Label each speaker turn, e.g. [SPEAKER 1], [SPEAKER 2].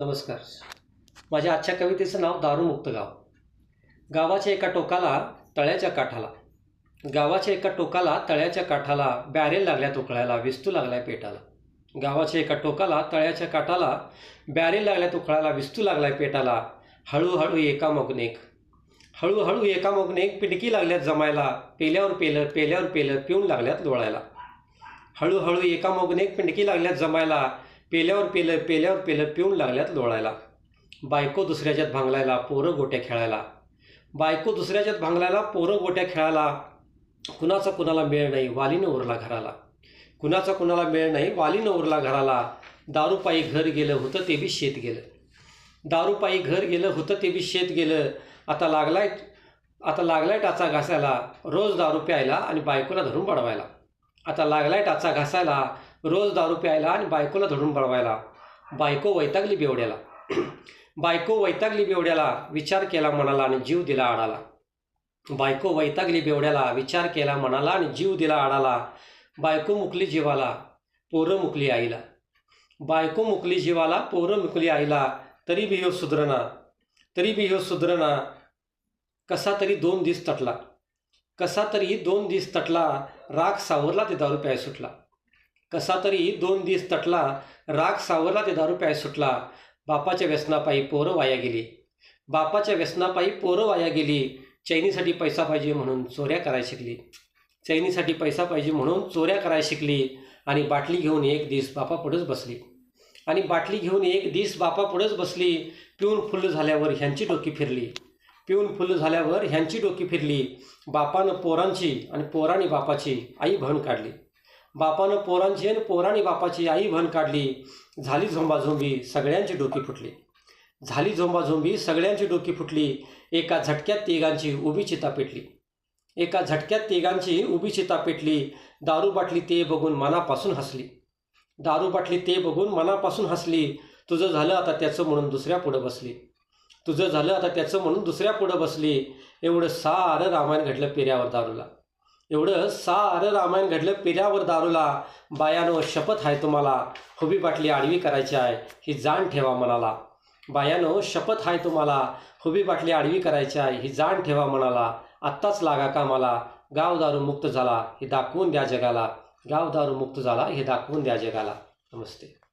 [SPEAKER 1] नमस्कार. माझ्या आजच्या कवितेचं नाव दारूमुक्त गाव गावाच्या एका टोकाला तळ्याच्या काठाला. गावाच्या एका टोकाला तळ्याच्या काठाला बॅरेल लागल्या उकळायला विस्तू लागलाय पेटाला. गावाच्या एका टोकाला तळ्याच्या काठाला बॅरेल लागल्या उकळायला विस्तू लागलाय पेटाला. हळूहळू एका मगनेक. हळूहळू एका मगनेक पिडकी लागल्यात जमायला पेल्यावर पेलं पेल्यावर पेलं पिऊन लागल्यात लोळायला हळूहळू एका मगनेक पिंडकी लागल्यात जमायला पेल्यावर पेलं पेल्यावर पेलं पिऊन लागल्यात लोळायला. बायको दुसऱ्याच्यात भांगलायला पोरं गोट्या खेळायला. बायको दुसऱ्याच्यात भांगलायला पोरं गोट्या खेळायला. कुणाचा कुणाला मेळ नाही वालीनं उरला घराला. कुणाचा कुणाला मेळ नाही वालीनं उरला घराला. दारूपायी घर गेलं होतं ते बी शेत गेलं. दारूपायी घर गेलं होतं ते बी शेत गेलं. आता लागलाय आता लागलाय टाचा घासायला. रोज दारू प्यायला आणि बायकोला धरून बडवायला आता लागलाय टाचा घासायला रोज दारू प्यायला आणि बायकोला धडून बळवायला. बायको वैतागली बेवड्याला. बायको वैतागली बेवड्याला विचार केला मनाला आणि जीव दिला आडाला. बायको वैतागली बेवड्याला विचार केला मनाला आणि जीव दिला आडाला. बायको मुकली जीवाला पोरं मुकली आईला. बायको मुकली जीवाला पोरं मुकली आईला तरी बी ह्यो सुधरना. तरी बी ह्यो सुधरना. कसा तरी दोन दिस तटला. कसा तरी दोन दिस तटला राग सावरला ते दारू प्याय सुटला. कसा तरी दोन दिस तटला राग सावरला ते दारू प्याय सुटला. बापाच्या व्यसनापायी पोरं वाया गेली. बापाच्या व्यसनापायी पोरं वाया गेली. चैनीसाठी पैसा पाहिजे म्हणून चोऱ्या करायला शिकली. चैनीसाठी पैसा पाहिजे म्हणून चोऱ्या करायला शिकली. आणि बाटली घेऊन एक दिस बापापुढंच बसली. आणि बाटली घेऊन एक दिस बापापुढंच बसली. पिऊन फुल्ल झाल्यावर ह्यांची डोकी फिरली. पिऊन फुल्ल झाल्यावर ह्यांची डोकी फिरली. बापानं पोरांची आणि पोरांनी बापाची आई भण काढली. बापानं पोरांची आणि पोरांनी बापाची आई भन काढली. झाली झोंबाझोंबी सगळ्यांची डोकी फुटली. झाली झोंबाझोंबी सगळ्यांची डोकी फुटली. एका झटक्यात तिघांची उभी चिता पेटली. एका झटक्यात तिघांची उभी चिता पेटली. दारू बाटली ते बघून मनापासून हसली. दारू बाटली ते बघून मनापासून हसली. तुझं झालं आता त्याचं म्हणून दुसऱ्या पुढं बसली. तुझं झालं आता त्याचं म्हणून दुसऱ्या पुढं बसली. एवढं सारं रामायण घडलं पेऱ्यावर दारूला. एवढं सारं रामायण घडलं पिऱ्यावर दारूला. बायानो शपथ आहे तुम्हाला. हुबी बाटली आडवी करायची आहे ही जाण ठेवा मनाला. बायानो शपथ आहे तुम्हाला. हुबी बाटली आडवी करायची आहे ही जाण ठेवा मनाला. आत्ताच लागा कामाला. गाव दारू मुक्त झाला हे दाखवून द्या जगाला. गाव दारू मुक्त झाला हे दाखवून द्या जगाला. नमस्ते.